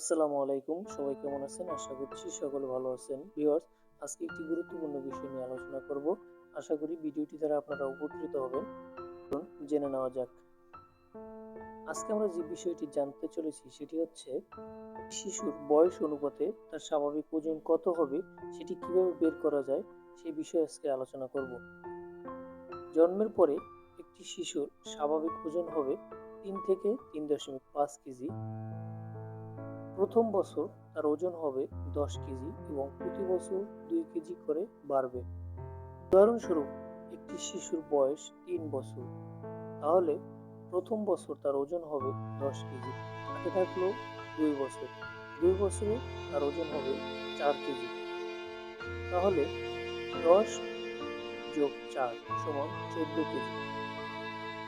আসসালামু আলাইকুম। সবাই কেমন আছেন? আশা করছি সকলে ভালো আছেন। ভিউয়ার্স, আজকে একটি গুরুত্বপূর্ণ বিষয় নিয়ে আলোচনা করব। আশা করি ভিডিওটি দ্বারা আপনারা উপকৃত হবেন। জেনে নেওয়া যাক। আজকে আমরা যে বিষয়টি জানতে চলেছি সেটি হচ্ছে, শিশুর বয়স অনুপাতে তার স্বাভাবিক ওজন কত হবে, সেটি কীভাবে বের করা যায় সেই বিষয়ে আজকে আলোচনা করব। জন্মের পরে একটি শিশুর স্বাভাবিক ওজন হবে তিন থেকে তিন দশমিক পাঁচ কেজি। প্রথম বছর তার ওজন হবে দশ কেজি এবং প্রতি বছর দুই কেজি করে বাড়বে। উদাহরণস্বরূপ, একটি শিশুর বয়স তিন বছর। তাহলে প্রথম বছর তার ওজন হবে দশ কেজি, হাতে থাকল দুই বছর। দুই বছরে তার ওজন হবে চার কেজি। তাহলে দশ যোগ চার সমান চোদ্দ কেজি।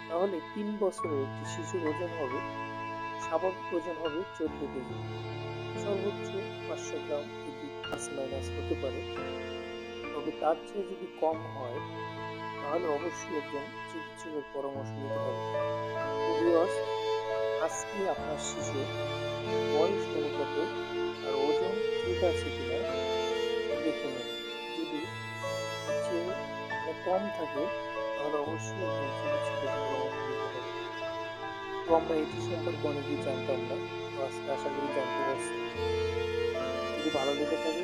তাহলে তিন বছরে একটি শিশুর ওজন হবে স্বাভাবিক ওজন হবে চোদ্দ কেজি। সর্বোচ্চ পাঁচশো গ্রাম যদি প্লাস মাইনাস হতে পারে। তবে তার চেয়ে যদি কম হয়, তাহলে অবশ্যই একজন চিকিৎসকের পরামর্শ নিতে হবে। আজকে আপনার শিশু বয়স অনুপাতে আর ওজন ঠিক আছে কিনা দেখে নিন যদি কম থাকে, তাহলে অবশ্যই একজন চিকিৎসকের তো আমরা এটি সম্পর্কে অনেকেই জানতাম না। আশা করি জানতে পারছি যদি ভালো লেগে থাকে